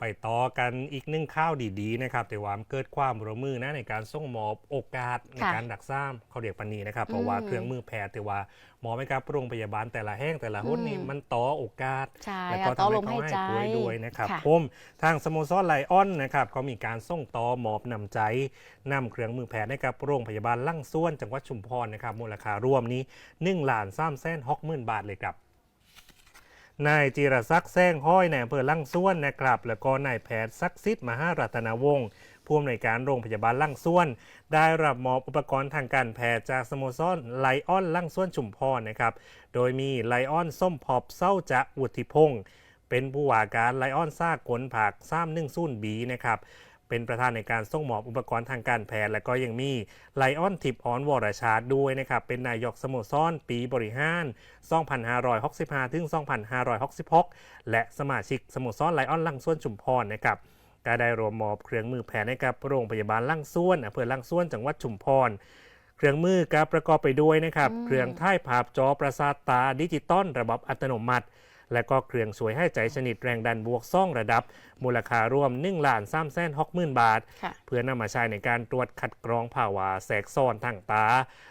ไปต่อกันอีกหนึ่งข้าวดีๆนะครับแต่ว่ามันเกิดความร่วมมือนะในการส่งมอบโอกาสในค่ะการดักซ้ำเขาเรียกปันนี้นะครับ เพราะว่าอืมเครื่องมือแพทย์แต่ว่าหมอไม่กับโรงพยาบาลแต่ละแห่งแต่ละหุ้นนี่อืมมันต่อโอกาสใช่แล้วค่ะก็ต่อทำลให้มเขาหายให้ใจป่วยด้วยนะครับค่ะผมทางสโมสรไลออนนะครับเขามีการส่งต่อหมอบนำใจนำเครื่องมือแพทย์ให้กับโรงพยาบาลลั่งส่วนจังหวัดชุมพรนะครับมูลค่ารวมนี้1ล้าน3แสน6หมื่นบาทเลยครับ นายจิรศักดิ์แซงห้อยในอำเภอลั่งส่วนนะครับ แล้วก็นายแพทย์ศักดิ์สิทธิ์มหารัตนวงศ์ผู้อำนวยการโรงพยาบาลลั่งส่วน ได้รับมอบอุปกรณ์ทางการแพทย์จากสโมสรไลออนลั่งส่วนชุมพรนะครับ โดยมีไลออนส้มพอบเศร้าจะอุทิพงศ์เป็นผู้ว่าการไลออนซากลผักซ้ำนึ่งซุ่นบีนะครับ เป็นประธานในการส่งมอบอุปกรณ์ทางการแพทย์และก็ยังมีไลออนทิปออนวรชาติด้วยนะครับเป็นนายกสโมสรปีบริหาร 2565 ถึง 2566 และสมาชิกสโมสรไลออนลังส่วนชุมพรนะครับก็ได้รวมมอบเครื่องมือแพทย์ให้กับโรงพยาบาลลังส่วนอำเภอลังส่วนจังหวัดชุมพรเครื่องมือก็ประกอบไปด้วยนะครับอืมเครื่องถ่ายภาพจอประสาทตาดิจิตอลระบบอัตโนมัติ และก็เครื่องช่วยให้ใจชนิดแรงดันบวกซ่องระดับ มูลค่ารวม1ล้าน3แสน6หมื่นบาทค่ะเพื่อนำมาใช้ในการตรวจคัดกรองภาวะแสกซ้อนทางตา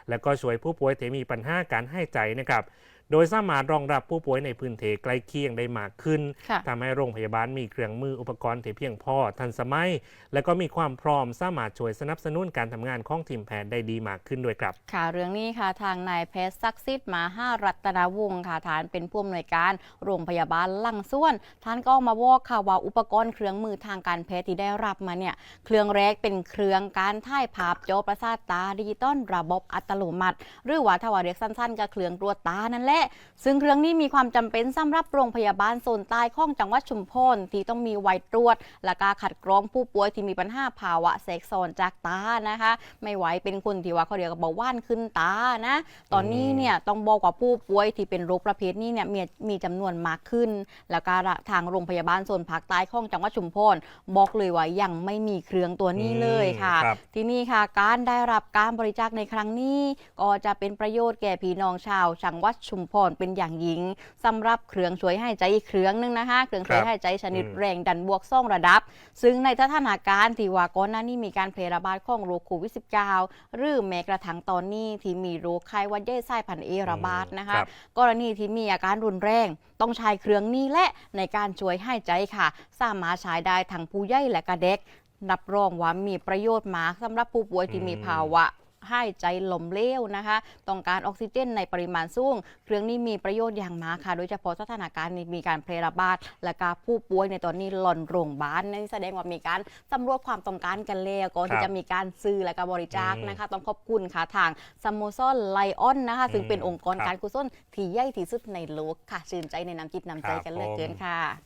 และก็ช่วยผู้ป่วยที่มีปัญหาการให้ใจนะครับ โดยสามารถรองรับผู้ป่วยในพื้นที่ใกล้เคียงได้มากขึ้นค่ะทำให้โรงพยาบาลมีเครื่องมืออุปกรณ์ที่เพียงพอทันสมัย และก็มีความพร้อมสามารถช่วยสนับสนุนการทำงานของทีมแพทย์ได้ดีมากขึ้นด้วยครับ ค่ะเรื่องนี้ค่ะทางนายแพทย์ศักดิ์สิทธิ์มหารัตนวงศ์ค่ะฐานเป็นผู้อำนวยการโรงพยาบาลลังส่วน ท่านก็มาบอกค่ะว่าอุปกรณ์เครื่องมือทางการแพทย์ที่ได้รับมาเนี่ยเครื่องแรกเป็นเครื่องการถ่ายภาพจอประสาทตาดิจิตอลระบบอัตโนมัติ หรือว่าถ้าว่าเรียกสั้นๆก็เครื่องตรวจตานั่นแหละซึ่งเครื่องนี้มีความจำเป็นสำหรับโรงพยาบาลโซนใต้ของจังหวัดชุมพรที่ต้องมีไว้ตรวจ และการขัดกรองผู้ป่วยที่มีปัญหาภาวะแทรกซ้อนจากตานะคะ ไม่ไหวเป็นคนที่ว่าเขาเรียกว่าเบาหวานขึ้นตานะ ตอนนี้เนี่ยต้องบอกว่าผู้ป่วยที่เป็นโรคประเภทนี้เนี่ยมีมีจำนวนมากขึ้น แล้วก็ทางโรงพยาบาลโซนภาคใต้ของจังหวัดชุมพรบอกเลยว่ายังไม่มีเครื่องตัวนี้เลยค่ะอืมครับที่นี่ค่ะการได้รับการบริจาคในครั้งนี้ ก็จะเป็นประโยชน์แก่พี่น้องชาวจังหวัดชุมพรเป็นอย่างยิ่งสำหรับเครื่องช่วยให้ใจอีกเครื่องหนึงนะคะเครื่องช่วยให้ใจชนิดอืมแรงดันบวกซ่องระดับ ซึ่งในสถานการณ์ที่ว่าก่อนหน้านี้มีการแพร่ระบาดของโรคโควิด -19 หรือแม้กระทั่งตอนนี้ที่มีโรคไข้หวัดใหญ่สายพันธุ์เอระบาดนะคะครับกรณีที่มีอาการรุนแรงต้องใช้เครื่องนี้และในการช่วยให้ใจค่ะ สามารถใช้ได้ทั้งผู้ใหญ่และก็เด็กรับรองว่ามีประโยชน์มากสำหรับผู้ป่วยที่มีอืมภาวะ ให้ใจลมเหลวนะคะ ต้องการออกซิเจนในปริมาณสูง เครื่องนี้มีประโยชน์อย่างมากค่ะ โดยเฉพาะสถานการณ์นี้มีการแพร่ระบาด และการผู้ป่วยในตอนนี้หล่นโรงพยาบาลนั่นแสดงว่ามีการสำรวจความต้องการกันแล้วก่อนครัที่บจะมีการซื้อและก็บริจาคอืมนะคะ ต้องขอบคุณค่ะทางสโมสรไลออนนะคะ ซึ่งเป็นอืมองค์กรครับการกุศลที่ใหญ่ที่สุดในโลกค่ะชื่นใจในน้ำจิตน้ำใจกันเหลือเกินค่ะ